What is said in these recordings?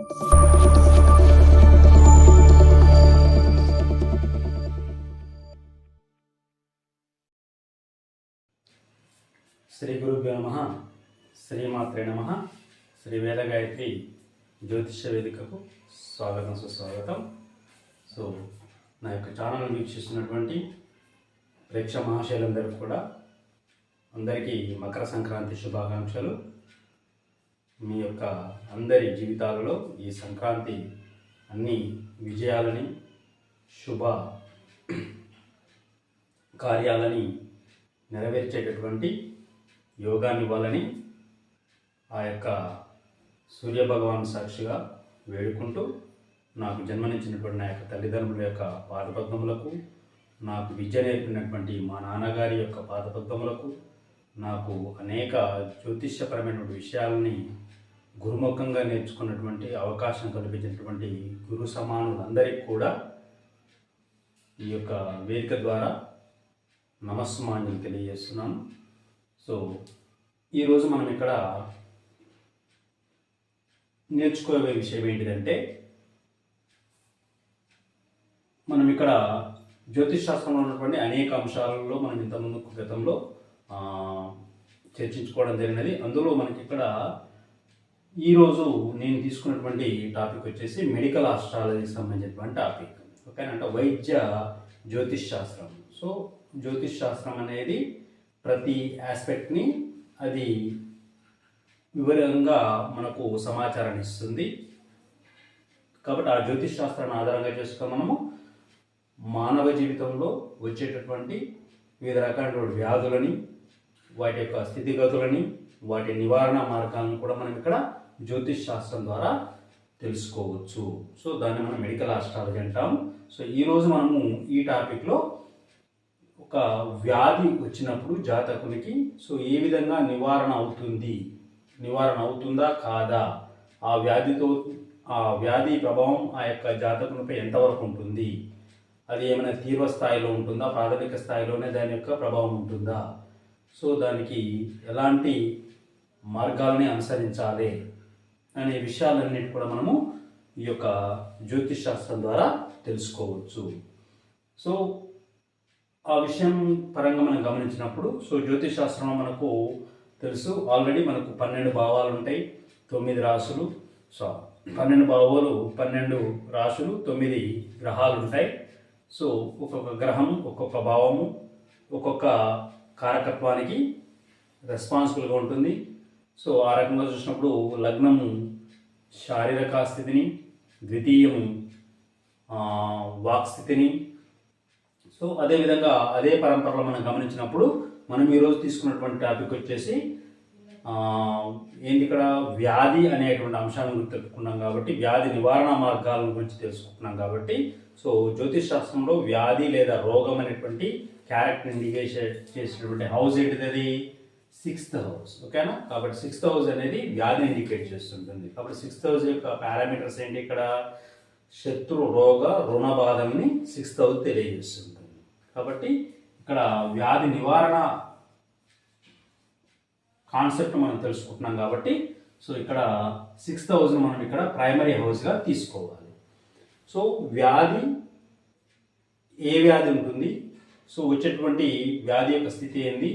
శ్రీ గురుభ్యో నమ శ్రీమాత్రే నమ శ్రీ వేద గాయత్రి జ్యోతిష్య వేదికకు స్వాగతం సుస్వాగతం. సో నా యొక్క ఛానల్ వీక్షిస్తున్నటువంటి ప్రేక్ష మహాశైలందరికీ కూడా అందరికీ మకర సంక్రాంతి శుభాకాంక్షలు. మీ యొక్క అందరి జీవితాలలో ఈ సంక్రాంతి అన్ని విజయాలని శుభ కార్యాలని నెరవేర్చేటటువంటి యోగాన్ని ఇవ్వాలని ఆ యొక్క సూర్యభగవాన్ సాక్షిగా వేడుకుంటూ నాకు జన్మనిచ్చినటువంటి నా యొక్క తల్లిదండ్రుల యొక్క పాదపద్మములకు నాకు విద్య నేర్పినటువంటి మా నాన్నగారి యొక్క పాదపద్మములకు నాకు అనేక జ్యోతిష్యపరమైనటువంటి విషయాలని గురుముఖంగా నేర్చుకున్నటువంటి అవకాశం కల్పించినటువంటి గురు సమానులందరికీ కూడా ఈ యొక్క వేదిక ద్వారా నమస్మాన్యం తెలియజేస్తున్నాను సో ఈరోజు మనం ఇక్కడ నేర్చుకోబోయే విషయం ఏంటిదంటే మనం ఇక్కడ జ్యోతిష్ శాస్త్రంలో ఉన్నటువంటి అనేక అంశాలలో మనం ఇంతకుముందు గతంలో చర్చించుకోవడం జరిగినది. అందులో మనకి ఇక్కడ ఈరోజు నేను తీసుకున్నటువంటి టాపిక్ వచ్చేసి మెడికల్ ఆస్ట్రాలజీకి సంబంధించినటువంటి టాపిక్. ఓకేనా? అంటే వైద్య జ్యోతిష్ శాస్త్రం. సో జ్యోతిష్ శాస్త్రం అనేది ప్రతి ఆస్పెక్ట్ని అది వివరంగా మనకు సమాచారాన్ని ఇస్తుంది. కాబట్టి ఆ జ్యోతిష్ శాస్త్రాన్ని ఆధారంగా చేసుకొని మనము మానవ జీవితంలో వచ్చేటటువంటి వివిధ రకాలైనటువంటి వ్యాధులని వాటి యొక్క స్థితిగతులని వాటి నివారణ మార్గాలను కూడా మనం ఇక్కడ జ్యోతిష్ శాస్త్రం ద్వారా తెలుసుకోవచ్చు. సో దాన్ని మనం మెడికల్ ఆస్ట్రాలజీ అంటాం సో ఈరోజు మనము ఈ టాపిక్లో ఒక వ్యాధి వచ్చినప్పుడు జాతకునికి సో ఏ విధంగా నివారణ అవుతుంది? నివారణ అవుతుందా కాదా? ఆ వ్యాధితో ఆ వ్యాధి ప్రభావం ఆ యొక్క జాతకునిపై ఎంతవరకు ఉంటుంది? అది ఏమైనా తీవ్ర స్థాయిలో ఉంటుందా? ప్రాథమిక స్థాయిలోనే దాని యొక్క ప్రభావం ఉంటుందా? సో దానికి ఎలాంటి మార్గాలని అనుసరించాలి? అనే విషయాలన్నిటి కూడా మనము ఈ యొక్క జ్యోతిష్ శాస్త్రం ద్వారా తెలుసుకోవచ్చు. సో ఆ విషయం పరంగా మనం గమనించినప్పుడు సో జ్యోతిష్ శాస్త్రంలో మనకు తెలుసు ఆల్రెడీ మనకు పన్నెండు భావాలు ఉంటాయి తొమ్మిది రాసులు సో పన్నెండు భావాలు పన్నెండు రాసులు తొమ్మిది గ్రహాలు ఉంటాయి. సో ఒక్కొక్క గ్రహం ఒక్కొక్క భావము ఒక్కొక్క కారకత్వానికి రెస్పాన్సిబుల్గా ఉంటుంది. సో ఆ రకంగా చూసినప్పుడు లగ్నము శారీరక స్థితిని ద్వితీయము వాక్స్థితిని వాక్ స్థితిని. సో అదేవిధంగా అదే పరంపరలో మనం గమనించినప్పుడు మనం ఈరోజు తీసుకున్నటువంటి టాపిక్ వచ్చేసి ఏంటి ఇక్కడ వ్యాధి అనేటువంటి అంశాలను గురించి కాబట్టి వ్యాధి నివారణ మార్గాల గురించి తెలుసుకుంటున్నాం కాబట్టి సో జ్యోతిష్ శాస్త్రంలో వ్యాధి లేదా రోగం అనేటువంటి క్యారెక్టర్ ఇండికేషన్ చేసినటువంటి హౌస్ ఏంటిది అది? సిక్స్త్ హౌస్ ఓకేనా? కాబట్టి సిక్స్త్ హౌస్ అనేది వ్యాధిని ఇండికేట్ చేస్తుంటుంది. కాబట్టి సిక్స్త్ హౌస్ యొక్క పారామీటర్స్ ఏంటి ఇక్కడ? శత్రు రోగ రుణ బాధల్ని సిక్స్త్ హౌస్ తెలియజేస్తుంటుంది. కాబట్టి ఇక్కడ వ్యాధి నివారణ కాన్సెప్ట్ మనం తెలుసుకుంటున్నాం కాబట్టి సో ఇక్కడ సిక్స్త్ హౌస్ని మనం ఇక్కడ ప్రైమరీ హౌస్గా తీసుకోవాలి. సో వ్యాధి ఏ వ్యాధి ఉంటుంది? సో వచ్చేటువంటి వ్యాధి యొక్క స్థితి ఏంది?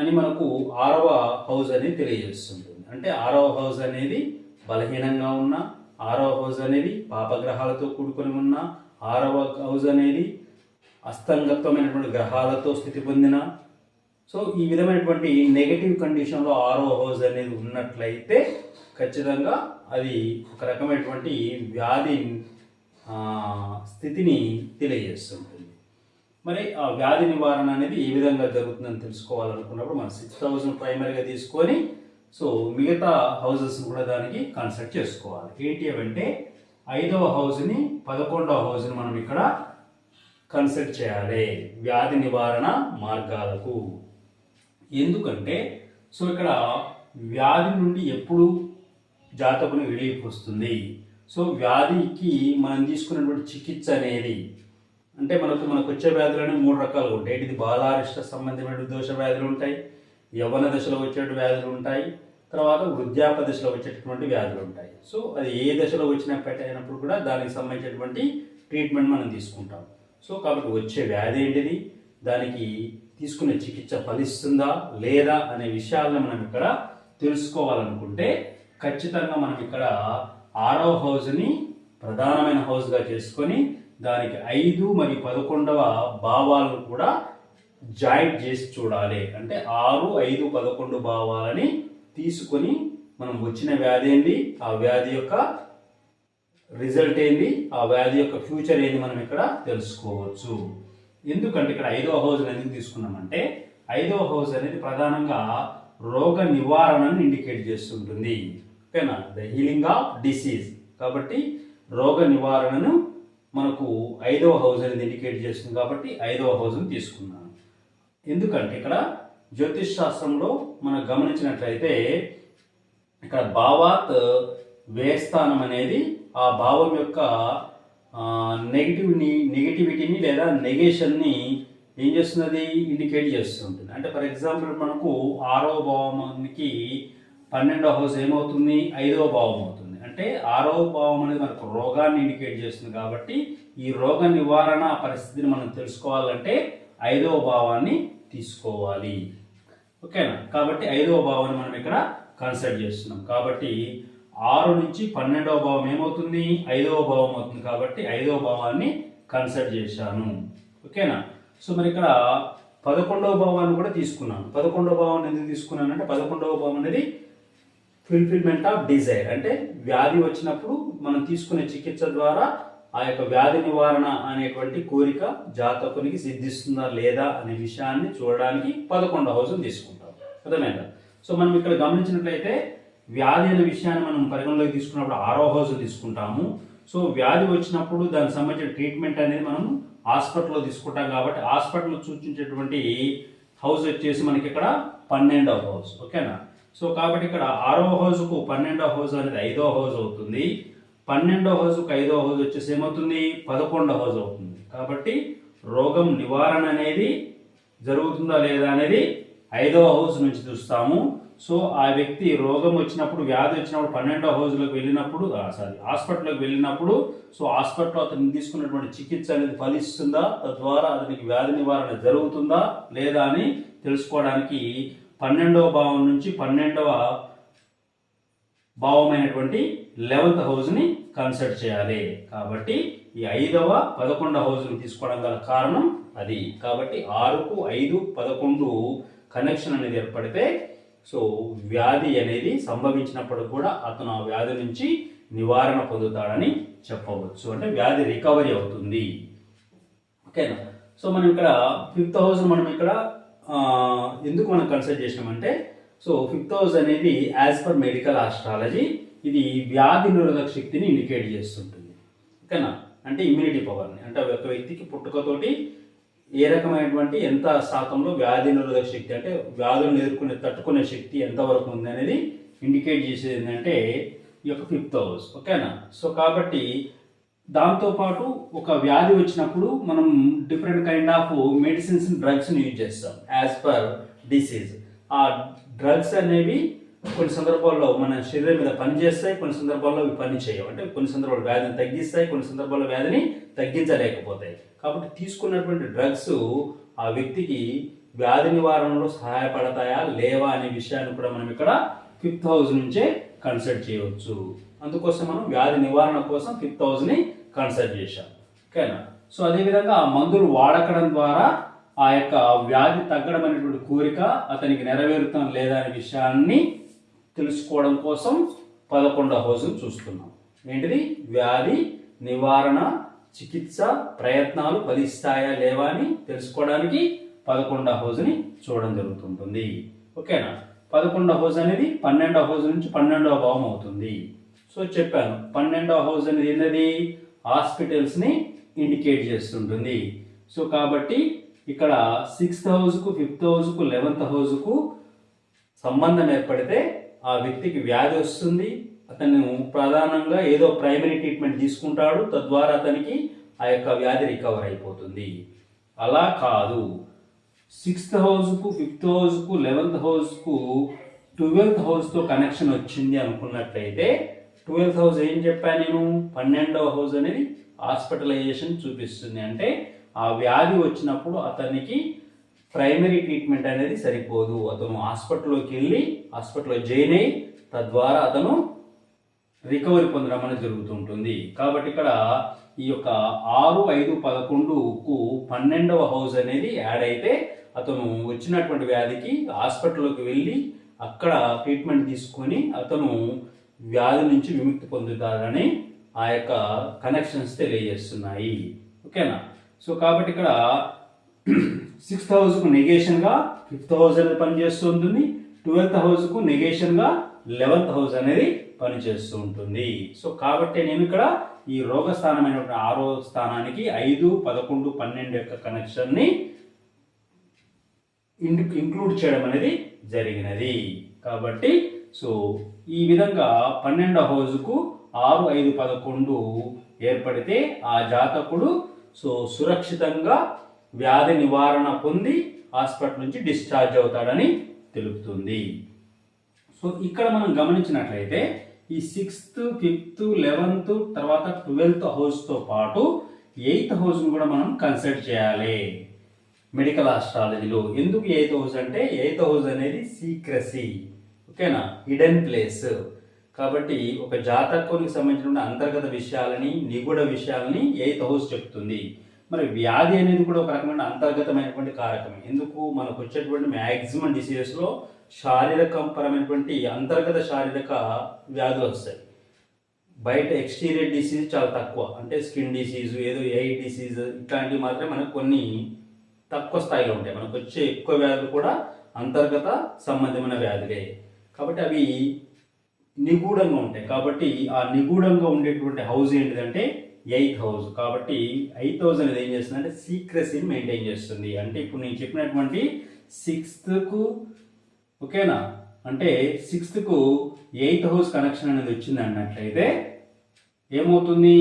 అని మనకు ఆరవ హౌస్ అనేది తెలియజేస్తుంటుంది అంటే ఆరవ హౌస్ అనేది బలహీనంగా ఉన్న ఆరవ హౌస్ అనేది పాపగ్రహాలతో కూడుకొని ఉన్న ఆరవ హౌస్ అనేది అస్తంగత్వమైనటువంటి గ్రహాలతో స్థితి పొందిన. సో ఈ విధమైనటువంటి నెగటివ్ కండిషన్లో ఆరో హౌస్ అనేది ఉన్నట్లయితే ఖచ్చితంగా అది ఒక రకమైనటువంటి వ్యాధి స్థితిని తెలియజేస్తుంది. మరి ఆ వ్యాధి నివారణ అనేది ఏ విధంగా జరుగుతుందని తెలుసుకోవాలనుకున్నప్పుడు మనం సిక్స్ థౌజండ్ ప్రైమరీగా తీసుకొని సో మిగతా హౌజెస్ కూడా దానికి కన్సల్ట్ చేసుకోవాలి. ఏంటి అవంటే ఐదవ హౌస్ని పదకొండవ హౌస్ని మనం ఇక్కడ కన్సల్ట్ చేయాలి. వ్యాధి నివారణ మార్గాలకు. ఎందుకంటే సో ఇక్కడ వ్యాధి నుండి ఎప్పుడు జాతకుని రిలీఫ్ వస్తుంది సో వ్యాధికి మనం తీసుకున్నటువంటి చికిత్స అనేది అంటే మనకు మనకు వచ్చే వ్యాధులు మూడు రకాలు ఉంటాయి. ఇది బాలారిష్ట సంబంధమైన దోష వ్యాధులు ఉంటాయి యవ్వన దశలో వచ్చే వ్యాధులు ఉంటాయి తర్వాత వృద్ధాప్య దశలో వచ్చేటటువంటి వ్యాధులు ఉంటాయి. సో అది ఏ దశలో వచ్చినప్పటి అయినప్పుడు కూడా దానికి సంబంధించినటువంటి ట్రీట్మెంట్ మనం తీసుకుంటాం. సో కాబట్టి వచ్చే వ్యాధి ఏంటిది? దానికి తీసుకునే చికిత్స ఫలిస్తుందా లేదా అనే విషయాలను మనం ఇక్కడ తెలుసుకోవాలనుకుంటే ఖచ్చితంగా మనం ఇక్కడ ఆరో హౌస్ని ప్రధానమైన హౌస్గా చేసుకొని దానికి ఐదు మరియు పదకొండవ భావాలను కూడా జాయింట్ చేసి చూడాలి. అంటే ఆరు ఐదు పదకొండు భావాలని తీసుకొని మనం వచ్చిన వ్యాధి ఏంది ఆ వ్యాధి యొక్క రిజల్ట్ ఏంది ఆ వ్యాధి యొక్క ఫ్యూచర్ ఏంది మనం ఇక్కడ తెలుసుకోవచ్చు. ఎందుకంటే ఇక్కడ ఐదవ హౌస్ ఎందుకు తీసుకున్నామంటే ఐదవ హౌస్ అనేది ప్రధానంగా రోగ నివారణను ఇండికేట్ చేస్తుంటుంది. ఓకేనా? The healing of disease. కాబట్టి రోగ నివారణను మనకు ఐదవ హౌస్ అనేది ఇండికేట్ చేస్తుంది కాబట్టి ఐదవ హౌస్ని తీసుకున్నాను. ఎందుకంటే ఇక్కడ జ్యోతిష్ శాస్త్రంలో మనం గమనించినట్లయితే ఇక్కడ భావాత్ వేస్థానం అనేది ఆ భావం యొక్క నెగిటివ్ని నెగిటివిటీని లేదా నెగేషన్ని ఏం చేస్తున్నది? ఇండికేట్ చేస్తుంటుంది. అంటే ఫర్ ఎగ్జాంపుల్ మనకు ఆరవ భావానికి పన్నెండో హౌస్ ఏమవుతుంది? ఐదవ భావం అవుతుంది. అంటే ఆరవ భావం అనేది మనకు రోగాన్ని ఇండికేట్ చేస్తుంది కాబట్టి ఈ రోగ నివారణ పరిస్థితిని మనం తెలుసుకోవాలంటే ఐదవ భావాన్ని తీసుకోవాలి. ఓకేనా? కాబట్టి ఐదవ భావాన్ని మనం ఇక్కడ కన్సిడర్ చేస్తున్నాం. కాబట్టి ఆరు నుంచి పన్నెండవ భావం ఏమవుతుంది? ఐదవ భావం అవుతుంది కాబట్టి ఐదవ భావాన్ని కన్సిడర్ చేశాను. ఓకేనా? సో మరి ఇక్కడ పదకొండవ భావాన్ని కూడా తీసుకున్నాను. పదకొండవ భావాన్ని ఎందుకు తీసుకున్నానంటే పదకొండవ భావం అనేది ఫుల్ఫిల్మెంట్ ఆఫ్ డిజైర్ అంటే వ్యాధి వచ్చినప్పుడు మనం తీసుకునే చికిత్స ద్వారా ఆ యొక్క వ్యాధి నివారణ అనేటువంటి కోరిక జాతకునికి సిద్ధిస్తుందా లేదా అనే విషయాన్ని చూడడానికి పదకొండవ హౌస్ని తీసుకుంటాం. అర్థమైందా? సో మనం ఇక్కడ గమనించినట్లయితే వ్యాధి అనే విషయాన్ని మనం పరిగణలోకి తీసుకున్నప్పుడు ఆరో హౌస్ తీసుకుంటాము. సో వ్యాధి వచ్చినప్పుడు దానికి సంబంధించిన ట్రీట్మెంట్ అనేది మనం హాస్పిటల్లో తీసుకుంటాం కాబట్టి హాస్పిటల్లో సూచించేటువంటి హౌస్ వచ్చేసి మనకి ఇక్కడ పన్నెండవ హౌస్. ఓకేనా? సో కాబట్టి ఇక్కడ ఆరో హౌస్కు పన్నెండో హౌస్ అనేది ఐదో హౌస్ అవుతుంది. పన్నెండో హౌజుకు ఐదో హౌస్ వచ్చేసి ఏమవుతుంది? పదకొండో హౌస్ అవుతుంది. కాబట్టి రోగం నివారణ అనేది జరుగుతుందా లేదా అనేది ఐదవ హౌస్ నుంచి చూస్తాము. సో ఆ వ్యక్తి రోగం వచ్చినప్పుడు వ్యాధి వచ్చినప్పుడు పన్నెండో హౌజ్లోకి వెళ్ళినప్పుడు సారీ హాస్పిటల్లోకి వెళ్ళినప్పుడు సో హాస్పిటల్లో అతను తీసుకున్నటువంటి చికిత్స అనేది ఫలిస్తుందా? తద్వారా అతనికి వ్యాధి నివారణ జరుగుతుందా లేదా అని తెలుసుకోవడానికి పన్నెండవ భావం నుంచి పన్నెండవ భావమైనటువంటి లెవెంత్ హౌస్ని కన్సిడర్ చేయాలి. కాబట్టి ఈ ఐదవ పదకొండవ హౌస్ని తీసుకోవడం గల కారణం అది. కాబట్టి ఆరుకు ఐదు పదకొండు కనెక్షన్ అనేది ఏర్పడితే సో వ్యాధి అనేది సంభవించినప్పుడు కూడా అతను ఆ వ్యాధి నుంచి నివారణ పొందుతాడని చెప్పవచ్చు. అంటే వ్యాధి రికవరీ అవుతుంది. ఓకేనా? సో మనం ఇక్కడ ఫిఫ్త్ హౌస్ మనం ఇక్కడ ఎందుకు మనం కన్సల్ట్ చేసినామంటే సో ఫిఫ్త్ హౌస్ అనేది యాజ్ పర్ మెడికల్ ఆస్ట్రాలజీ ఇది వ్యాధి నిరోధక శక్తిని ఇండికేట్ చేస్తుంటుంది. ఓకేనా? అంటే ఇమ్యూనిటీ పవర్ని అంటే ఒక వ్యక్తికి పుట్టుకతోటి ఏ రకమైనటువంటి ఎంత శాతంలో వ్యాధి నిరోధక శక్తి అంటే వ్యాధులను ఎదుర్కొనే తట్టుకునే శక్తి ఎంతవరకు ఉంది అనేది ఇండికేట్ చేసేది ఏంటంటే ఈ యొక్క ఫిఫ్త్ హౌస్ ఓకేనా? సో కాబట్టి దాంతోపాటు ఒక వ్యాధి వచ్చినప్పుడు మనం డిఫరెంట్ కైండ్ ఆఫ్ మెడిసిన్స్ డ్రగ్స్ని యూజ్ చేస్తాం యాజ్ పర్ డిసీజ్ ఆ డ్రగ్స్ అనేవి కొన్ని సందర్భాల్లో మన శరీరం మీద పనిచేస్తాయి కొన్ని సందర్భాల్లో అవి పని చేయవు. అంటే కొన్ని సందర్భాల్లో వ్యాధిని తగ్గిస్తాయి కొన్ని సందర్భాల్లో వ్యాధిని తగ్గించలేకపోతాయి. కాబట్టి తీసుకున్నటువంటి డ్రగ్స్ ఆ వ్యక్తికి వ్యాధి నివారణలో సహాయపడతాయా లేవా అనే విషయాన్ని కూడా మనం ఇక్కడ ఫిఫ్త్ హౌస్ నుంచే కన్సల్ట్ చేయవచ్చు. అందుకోసం మనం వ్యాధి నివారణ కోసం ఫిఫ్త్ హౌస్ని కన్సల్ట్ చేశాం ఓకేనా? సో అదేవిధంగా ఆ మందులు వాడకడం ద్వారా ఆ యొక్క వ్యాధి తగ్గడం అనేటువంటి కోరిక అతనికి నెరవేరుతాం లేదా అనే విషయాన్ని తెలుసుకోవడం కోసం పదకొండవ హౌస్ని చూస్తున్నాం. ఏంటిది? వ్యాధి నివారణ చికిత్స ప్రయత్నాలు ఫలిస్తాయా లేవా అని తెలుసుకోవడానికి పదకొండవ హౌస్ని చూడడం జరుగుతుంటుంది. ఓకేనా? పదకొండవ హౌస్ అనేది పన్నెండవ హౌస్ నుంచి పన్నెండవ భావం అవుతుంది. సో చెప్పాను. పన్నెండవ హౌస్ అనేది ఏంటది హాస్పిటల్స్ని ఇండికేట్ చేస్తుంటుంది. సో కాబట్టి ఇక్కడ సిక్స్త్ హౌస్కు ఫిఫ్త్ హౌస్కు లెవెన్త్ హౌస్కు సంబంధం ఏర్పడితే ఆ వ్యక్తికి వ్యాధి వస్తుంది. అతను ప్రధానంగా ఏదో ప్రైమరీ ట్రీట్మెంట్ తీసుకుంటాడు. తద్వారా అతనికి ఆ యొక్క వ్యాధి రికవర్ అయిపోతుంది. అలా కాదు. సిక్స్త్ హౌస్కు ఫిఫ్త్ హౌస్కు లెవెన్త్ హౌస్కు ట్వెల్త్ హౌస్తో కనెక్షన్ వచ్చింది అనుకున్నట్లయితే ట్వెల్త్ హౌస్ ఏం చెప్పాను నేను? పన్నెండవ హౌస్ అనేది హాస్పిటలైజేషన్ చూపిస్తుంది. అంటే ఆ వ్యాధి వచ్చినప్పుడు అతనికి ప్రైమరీ ట్రీట్మెంట్ అనేది సరిపోదు. అతను హాస్పిటల్లోకి వెళ్ళి హాస్పిటల్లో జాయిన్ అయ్యి తద్వారా అతను రికవరీ పొందడం అనేది జరుగుతుంటుంది. కాబట్టి ఇక్కడ ఈ యొక్క ఆరు ఐదు పదకొండుకు పన్నెండవ హౌస్ అనేది యాడ్ అయితే అతను వచ్చినటువంటి వ్యాధికి హాస్పిటల్లోకి వెళ్ళి అక్కడ ట్రీట్మెంట్ తీసుకొని అతను వ్యాధి నుంచి విముక్తి పొందుతారని ఆ యొక్క కనెక్షన్స్ తెలియజేస్తున్నాయి. ఓకేనా? సో కాబట్టి ఇక్కడ సిక్స్త్ హౌస్కు నెగేషన్గా ఫిఫ్త్ హౌస్ అనేది పనిచేస్తూ ఉంటుంది ట్వెల్త్ హౌస్కు నెగేషన్గా లెవెన్త్ హౌస్ అనేది పనిచేస్తూ ఉంటుంది సో కాబట్టి నేను ఇక్కడ ఈ రోగ స్థానమైనటువంటి ఆరో స్థానానికి ఐదు పదకొండు పన్నెండు యొక్క కనెక్షన్ని ఇన్- ఇంక్లూడ్ చేయడం అనేది జరిగినది. కాబట్టి సో ఈ విధంగా పన్నెండో హౌస్కు ఆరు ఐదు పదకొండు ఏర్పడితే ఆ జాతకుడు సో సురక్షితంగా వ్యాధి నివారణ పొంది హాస్పిటల్ నుంచి డిశ్చార్జ్ అవుతాడని తెలుపుతుంది. సో ఇక్కడ మనం గమనించినట్లయితే ఈ సిక్స్త్ ఫిఫ్త్ లెవెన్త్ తర్వాత ట్వెల్త్ హౌస్తో పాటు ఎయిత్ హౌస్ని కూడా మనం కన్సిడర్ చేయాలి మెడికల్ ఆస్ట్రాలజీలో. ఎందుకు ఎయిత్ హౌస్ అంటే ఎయిత్ హౌస్ అనేది సీక్రసీ. ఓకేనా హిడెన్ ప్లేస్ కాబట్టి ఒక జాతకునికి సంబంధించిన అంతర్గత విషయాలని నిగూఢ విషయాలని ఎయిత్ హౌస్ చెప్తుంది? మరి వ్యాధి అనేది కూడా ఒక రకమైన అంతర్గతమైనటువంటి కారకమే ఎందుకు? మనకు వచ్చేటువంటి మ్యాక్సిమం డిసీజెస్లో శారీరకపరమైనటువంటి అంతర్గత శారీరక వ్యాధులు వస్తాయి. బయట ఎక్స్టీరియర్ డిసీజ్ చాలా తక్కువ. అంటే స్కిన్ డిసీజ్ ఏదో ఏ డిసీజ్ ఇట్లాంటివి మాత్రమే మనకు కొన్ని తక్కువ స్థాయిలో ఉంటాయి. మనకు వచ్చే ఎక్కువ వ్యాధులు కూడా అంతర్గత సంబంధమైన వ్యాధులే. కాబట్టి అవి నిగూఢంగా ఉంటాయి. కాబట్టి ఆ నిగూఢంగా ఉండేటువంటి హౌస్ ఏంటిదంటే ఎయిత్ హౌస్ కాబట్టి ఎయిత్ హౌస్ అనేది ఏం చేస్తుంది అంటే సీక్రసీని మెయింటైన్ చేస్తుంది. అంటే ఇప్పుడు నేను చెప్పినటువంటి సిక్స్త్కు ఓకేనా అంటే సిక్స్త్కు ఎయిత్ హౌస్ కనెక్షన్ అనేది వచ్చింది అన్నట్లయితే ఏమవుతుంది?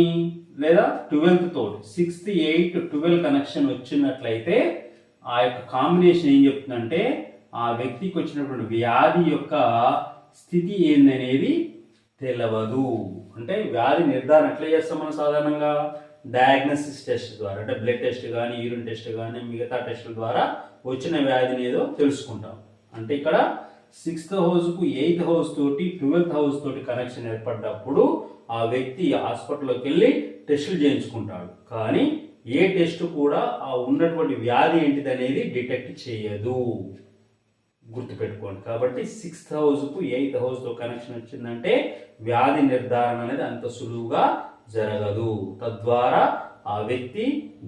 లేదా ట్వెల్త్ తోటి సిక్స్త్ ఎయిట్ ట్వెల్వ్ కనెక్షన్ వచ్చినట్లయితే ఆ యొక్క కాంబినేషన్ ఏం చెప్తుందంటే ఆ వ్యక్తికి వచ్చినటువంటి వ్యాధి యొక్క స్థితి ఏందనేది తెలవదు. అంటే వ్యాధి నిర్ధారణ ఎట్లా చేస్తాం మనం సాధారణంగా? డయాగ్నోసిస్ టెస్ట్ ద్వారా అంటే బ్లడ్ టెస్ట్ కానీ యూరిన్ టెస్ట్ కానీ మిగతా టెస్టుల ద్వారా వచ్చిన వ్యాధిని ఏదో తెలుసుకుంటాం. అంటే ఇక్కడ సిక్స్త్ హౌస్కు ఎయిత్ హౌస్ తోటి ట్వెల్త్ హౌస్ తోటి కనెక్షన్ ఏర్పడ్డప్పుడు ఆ వ్యక్తి హాస్పిటల్లోకి వెళ్ళి టెస్టులు చేయించుకుంటాడు. కానీ ఏ టెస్ట్ కూడా ఆ ఉన్నటువంటి వ్యాధి ఏంటిది అనేది డిటెక్ట్ చేయదు. గుర్తుపెట్టుకోండి. కాబట్టి సిక్స్త్ హౌస్కు ఎయిత్ హౌస్తో కనెక్షన్ వచ్చిందంటే వ్యాధి నిర్ధారణ అనేది అంత సులువుగా జరగదు. తద్వారా ఆ వ్యక్తి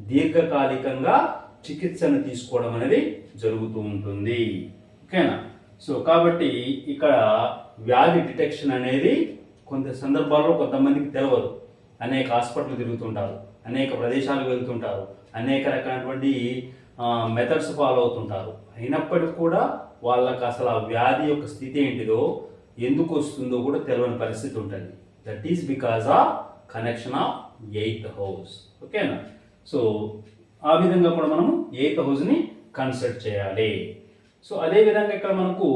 దీర్ఘకాలికంగా చికిత్సను తీసుకోవడం అనేది జరుగుతూ ఉంటుంది. ఓకేనా? సో కాబట్టి ఇక్కడ వ్యాధి డిటెక్షన్ అనేది కొంత సందర్భాల్లో కొంతమందికి తెలియదు అనేక హాస్పిటల్ తిరుగుతుంటారు అనేక ప్రదేశాలకు వెళ్తుంటారు అనేక రకమైనటువంటి మెథడ్స్ ఫాలో అవుతుంటారు. అయినప్పటికీ కూడా వాళ్ళకి అసలు ఆ వ్యాధి యొక్క స్థితి ఏంటిదో ఎందుకు వస్తుందో కూడా తెలియని పరిస్థితి ఉంటుంది. That is because of connection of eighth house ఓకేనా సో ఆ విధంగా కూడా మనము ఎయిత్ హౌస్ని కన్సల్ట్ చేయాలి. సో అదే విధంగా ఇక్కడ మనకు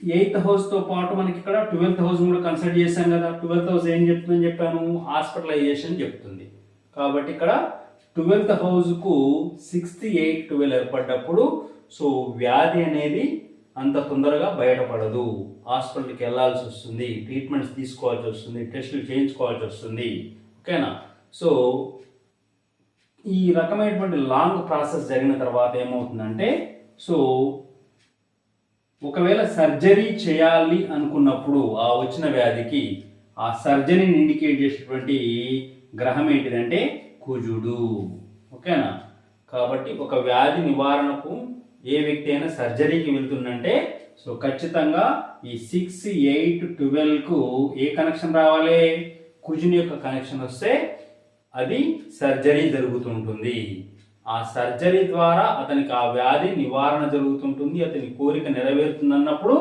ఎయిత్ హౌస్తో పాటు మనకి ఇక్కడ ట్వెల్త్ హౌస్ కూడా కన్సల్ట్ చేశాం కదా. ట్వెల్త్ హౌస్ ఏం చెప్తుందని చెప్పాను? హాస్పిటలైజేషన్ చెప్తుంది. కాబట్టి ఇక్కడ ట్వెల్త్ హౌస్కు సిక్స్త్ ఎయిట్ ట్వెల్వ్ ఏర్పడ్డప్పుడు సో వ్యాధి అనేది అంత తొందరగా బయటపడదు. హాస్పిటల్కి వెళ్ళాల్సి వస్తుంది ట్రీట్మెంట్స్ తీసుకోవాల్సి వస్తుంది టెస్టులు చేయించుకోవాల్సి వస్తుంది. ఓకేనా? సో ఈ రకమైనటువంటి లాంగ్ ప్రాసెస్ జరిగిన తర్వాత ఏమవుతుందంటే సో ఒకవేళ సర్జరీ చేయాలి అనుకున్నప్పుడు ఆ వచ్చిన వ్యాధికి ఆ సర్జరీని ఇండికేట్ చేసేటువంటి గ్రహం ఏంటిదంటే కుజుడు ఓకేనా? కాబట్టి ఒక వ్యాధి నివారణకు ఏ వ్యక్తి అయినా సర్జరీకి వెళ్తుందంటే సో ఖచ్చితంగా ఈ సిక్స్ ఎయిట్ ట్వెల్వ్కు ఏ కనెక్షన్ రావాలి? కుజుని యొక్క కనెక్షన్ వస్తే అది సర్జరీ జరుగుతుంటుంది. ఆ సర్జరీ ద్వారా అతనికి ఆ వ్యాధి నివారణ జరుగుతుంటుంది అతని కోరిక నెరవేరుతుంది అన్నప్పుడు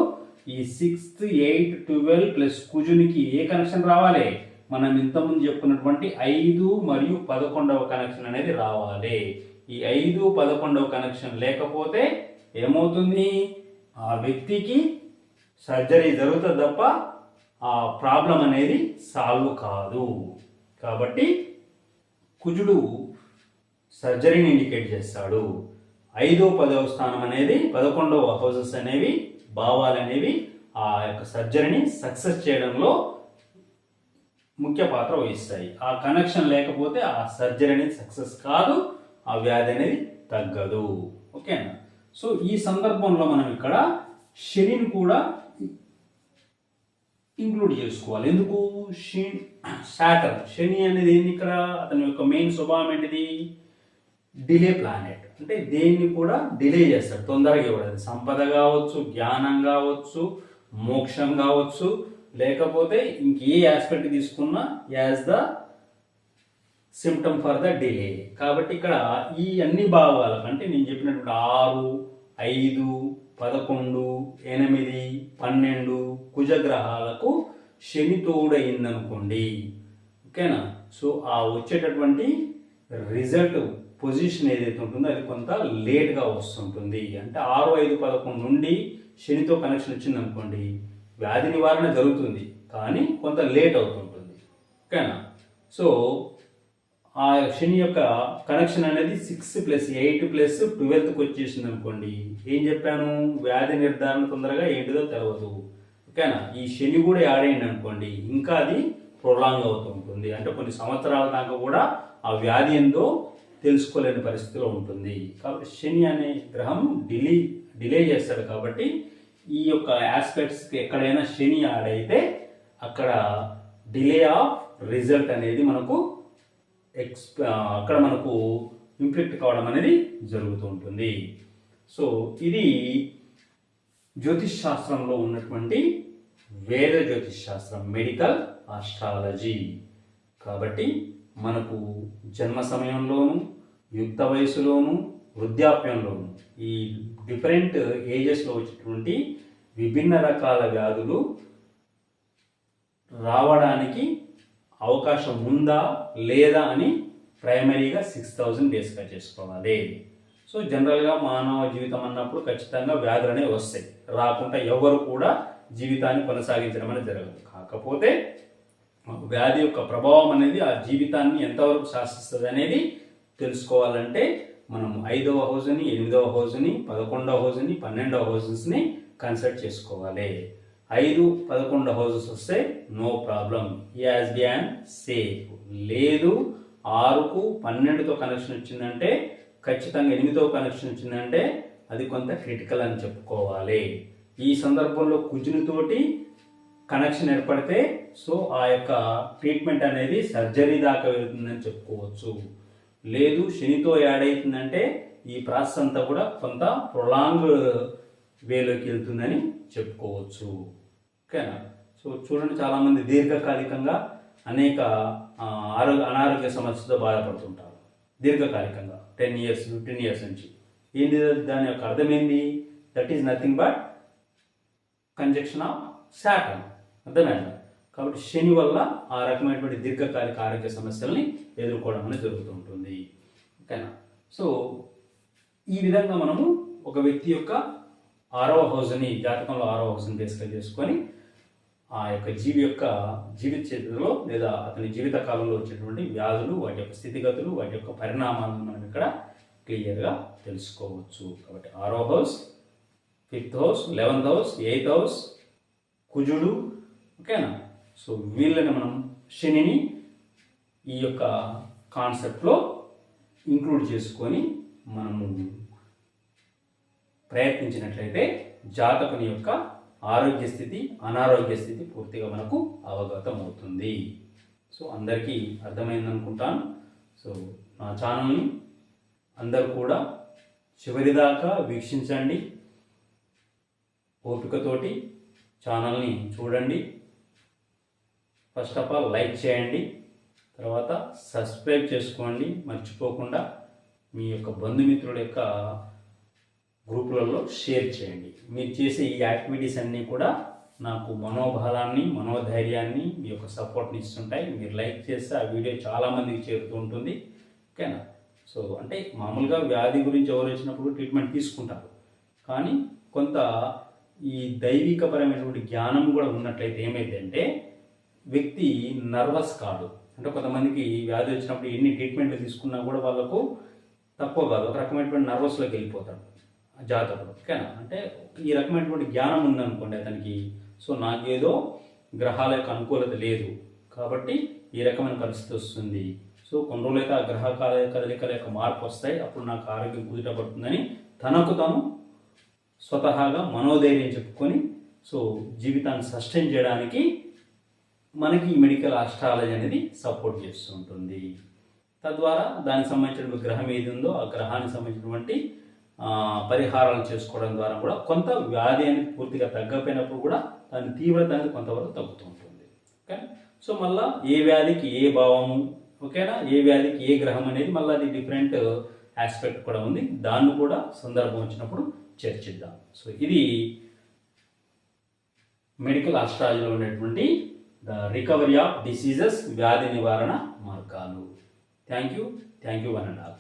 ఈ సిక్స్త్ ఎయిట్ ట్వెల్వ్ ప్లస్ కుజునికి ఏ కనెక్షన్ రావాలి? మనం ఇంతకుముందు చెప్పుకున్నటువంటి ఐదు మరియు పదకొండవ కనెక్షన్ అనేది రావాలి. ఈ ఐదు పదకొండవ కనెక్షన్ లేకపోతే ఏమవుతుంది? ఆ వ్యక్తికి సర్జరీ జరుగుతుంది తప్ప ఆ ప్రాబ్లం అనేది సాల్వ్ కాదు. కాబట్టి కుజుడు సర్జరీని ఇండికేట్ చేస్తాడు. ఐదో పదవ స్థానం అనేది పదకొండవ హౌసెస్ అనేవి భావాలు అనేవి ఆ యొక్క సర్జరీని సక్సెస్ చేయడంలో ముఖ్య పాత్ర వహిస్తాయి. ఆ కనెక్షన్ లేకపోతే ఆ సర్జరీ అనేది సక్సెస్ కాదు ఆ వ్యాధి అనేది తగ్గదు. ఓకేనా సో ఈ సందర్భంలో మనం ఇక్కడ శనిని కూడా ఇంక్లూడ్ చేసుకోవాలి. ఎందుకు? శని సాటర్న్ శని అనేది ఏంది ఇక్కడ? అతని యొక్క మెయిన్ స్వభావం ఏంటిది? డిలే ప్లానెట్ అంటే దేన్ని కూడా డిలే చేస్తాడు. తొందరగా ఇవ్వడదు సంపద కావచ్చు జ్ఞానం కావచ్చు మోక్షం కావచ్చు లేకపోతే ఇంకే ఆస్పెక్ట్ తీసుకున్నా as the symptom for the delay కాబట్టి ఇక్కడ ఈ అన్ని భావాలు అంటే నేను చెప్పినటువంటి ఆరు ఐదు పదకొండు ఎనిమిది పన్నెండు కుజగ్రహాలకు శని తోడైందనుకోండి ఓకేనా? సో ఆ వచ్చేటటువంటి రిజల్ట్ పొజిషన్ ఏదైతే ఉంటుందో అది కొంత లేట్గా వస్తుంటుంది. అంటే ఆరు ఐదు పదకొండు నుండి శనితో కనెక్షన్ వచ్చింది అనుకోండి వ్యాధి నివారణ జరుగుతుంది కానీ కొంత లేట్ అవుతుంటుంది. ఓకేనా? సో ఆ శని యొక్క కనెక్షన్ అనేది సిక్స్ ప్లస్ ఎయిట్ ప్లస్ ట్వెల్త్కి వచ్చేసింది అనుకోండి. ఏం చెప్పాను? వ్యాధి నిర్ధారణ తొందరగా ఏంటిదో తెలియదు ఓకేనా? ఈ శని కూడా యాడ్ అయింది అనుకోండి ఇంకా అది ప్రొలాంగ్ అవుతూ ఉంటుంది అంటే కొన్ని సంవత్సరాల దాకా కూడా ఆ వ్యాధి ఏందో తెలుసుకోలేని పరిస్థితిలో ఉంటుంది. కాబట్టి శని అనే గ్రహం డిలే డిలే చేస్తాడు కాబట్టి ఈ యొక్క ఆస్పెక్ట్స్కి ఎక్కడైనా శని ఆడైతే అక్కడ డిలే ఆఫ్ రిజల్ట్ అనేది మనకు ఎక్స్ అక్కడ మనకు ఇంప్లిక్ట్ కావడం అనేది జరుగుతూ ఉంటుంది. సో ఇది జ్యోతిష్ శాస్త్రంలో ఉన్నటువంటి వేద జ్యోతిష్ శాస్త్రం మెడికల్ ఆస్ట్రాలజీ కాబట్టి మనకు జన్మ సమయంలోను యుక్త వయసులోను వృద్ధాప్యంలోను ఈ డిఫరెంట్ ఏజెస్లో వచ్చేటువంటి విభిన్న రకాల వ్యాధులు రావడానికి అవకాశం ఉందా లేదా అని ప్రైమరీగా సిక్స్ థౌజండ్ బేస్గా చేసుకోవాలి. సో జనరల్గా మానవ జీవితం అన్నప్పుడు ఖచ్చితంగా వ్యాధులు అనేవి వస్తాయి. రాకుండా ఎవరు కూడా జీవితాన్ని కొనసాగించడం అనేది జరగదు. కాకపోతే వ్యాధి యొక్క ప్రభావం అనేది ఆ జీవితాన్ని ఎంతవరకు శాసిస్తుంది అనేది తెలుసుకోవాలంటే మనం ఐదవ హౌస్ని ఎనిమిదవ హౌస్ని పదకొండవ హౌస్ని పన్నెండవ హౌసెస్ని కన్సల్ట్ చేసుకోవాలి. ఐదు పదకొండు హౌసెస్ వస్తే no problem. As ban safe లేదు ఆరుకు పన్నెండుతో కనెక్షన్ వచ్చిందంటే ఖచ్చితంగా ఎనిమిదో కనెక్షన్ వచ్చిందంటే అది కొంత క్రిటికల్ అని చెప్పుకోవాలి. ఈ సందర్భంలో కుజునితోటి కనెక్షన్ ఏర్పడితే సో ఆ యొక్క ట్రీట్మెంట్ అనేది సర్జరీ దాకా వెళ్తుందని చెప్పుకోవచ్చు. లేదు శనితో యాడ్ అవుతుందంటే ఈ ప్రాసెస్ అంతా కూడా కొంత ప్రొలాంగ్ వేలోకి వెళ్తుందని చెప్పుకోవచ్చు. ఓకేనా? సో చూడండి చాలామంది దీర్ఘకాలికంగా అనేక ఆరోగ్య అనారోగ్య సమస్యతో బాధపడుతుంటారు. దీర్ఘకాలికంగా టెన్ ఇయర్స్ ఫిఫ్టీన్ ఇయర్స్ నుంచి. ఏంటి దాని యొక్క అర్థం that is nothing but conjunction of Saturn అర్థమైందా? కాబట్టి శని వల్ల ఆ రకమైనటువంటి దీర్ఘకాలిక ఆరోగ్య సమస్యల్ని ఎదుర్కోవడం అనేది జరుగుతూ ఉంటుంది. ఓకేనా? సో ఈ విధంగా మనము ఒక వ్యక్తి యొక్క ఆరవ హౌస్ని జాతకంలో ఆరవ హౌస్ని బేస్గా చేసుకొని ఆ యొక్క జీవి యొక్క జీవిత చరిత్రలో లేదా అతని జీవిత కాలంలో వచ్చేటువంటి వ్యాధులు వాటి యొక్క స్థితిగతులు వాటి యొక్క పరిణామాలను మనం ఇక్కడ క్లియర్గా తెలుసుకోవచ్చు. కాబట్టి ఆరో house fifth house eleventh house eighth house కుజుడు ఓకేనా? సో వీళ్ళని మనం శనిని ఈ యొక్క కాన్సెప్ట్లో ఇంక్లూడ్ చేసుకొని మనము ప్రయత్నించినట్లయితే జాతకుని యొక్క ఆరోగ్య స్థితి అనారోగ్య స్థితి పూర్తిగా మనకు అవగతం అవుతుంది. సో అందరికీ అర్థమైందనుకుంటాను. సో నా ఛానల్ని అందరూ కూడా చివరిదాకా వీక్షించండి. ఓపికతోటి ఛానల్ని చూడండి. ఫస్ట్ ఆఫ్ ఆల్ లైక్ చేయండి. తర్వాత సబ్స్క్రైబ్ చేసుకోండి. మర్చిపోకుండా మీ యొక్క బంధుమిత్రుల యొక్క గ్రూపులలో షేర్ చేయండి. మీరు చేసే ఈ యాక్టివిటీస్ అన్నీ కూడా నాకు మనోబలాన్ని మనోధైర్యాన్ని మీ యొక్క సపోర్ట్ని ఇస్తుంటాయి. మీరు లైక్ చేస్తే ఆ వీడియో చాలామందికి చేరుతూ ఉంటుంది. ఓకేనా సో అంటే మామూలుగా వ్యాధి గురించి ఎవరు వచ్చినప్పుడు ట్రీట్మెంట్ తీసుకుంటారు. కానీ కొంత ఈ దైవికపరమైనటువంటి జ్ఞానం కూడా ఉన్నట్లయితే ఏమైందంటే వ్యక్తి నర్వస్ కాదు. అంటే కొంతమందికి వ్యాధి వచ్చినప్పుడు ఎన్ని ట్రీట్మెంట్లు తీసుకున్నా కూడా వాళ్ళకు తక్కువ కాదు. ఒక రకమైనటువంటి నర్వస్లోకి వెళ్ళిపోతాడు జాతకుడు. ఓకేనా? అంటే ఈ రకమైనటువంటి జ్ఞానం ఉందనుకోండి అతనికి. సో నాకేదో గ్రహాల యొక్క అనుకూలత లేదు. కాబట్టి ఈ రకమైన పరిస్థితి వస్తుంది. సో కొన్ని రోజులైతే ఆ గ్రహకాల కదలికల యొక్క మార్పు వస్తాయి. అప్పుడు నాకు ఆరోగ్యం కుదుట పడుతుందని తనకు తను స్వతహాగా మనోధైర్యం చెప్పుకొని సో జీవితాన్ని సస్టైన్ చేయడానికి మనకి ఈ మెడికల్ ఆస్ట్రాలజీ అనేది సపోర్ట్ చేస్తూ ఉంటుంది తద్వారా దానికి సంబంధించిన గ్రహం ఏది ఉందో ఆ గ్రహానికి సంబంధించినటువంటి పరిహారాలు చేసుకోవడం ద్వారా కూడా కొంత వ్యాధి అనేది పూర్తిగా తగ్గపోయినప్పుడు కూడా దాని తీవ్రత అనేది కొంతవరకు తగ్గుతూ ఉంటుంది. ఓకే? సో మళ్ళా ఏ వ్యాధికి ఏ భావము ఓకేనా? ఏ వ్యాధికి ఏ గ్రహం అనేది మళ్ళీ అది డిఫరెంట్ ఆస్పెక్ట్ కూడా ఉంది. దాన్ని కూడా సందర్భం వచ్చినప్పుడు చర్చిద్దాం. సో ఇది మెడికల్ ఆస్ట్రాలజీలో ఉండేటువంటి ద రికవరీ ఆఫ్ డిసీజెస్ వ్యాధి నివారణ మార్గాలు. Thank you thank you one and all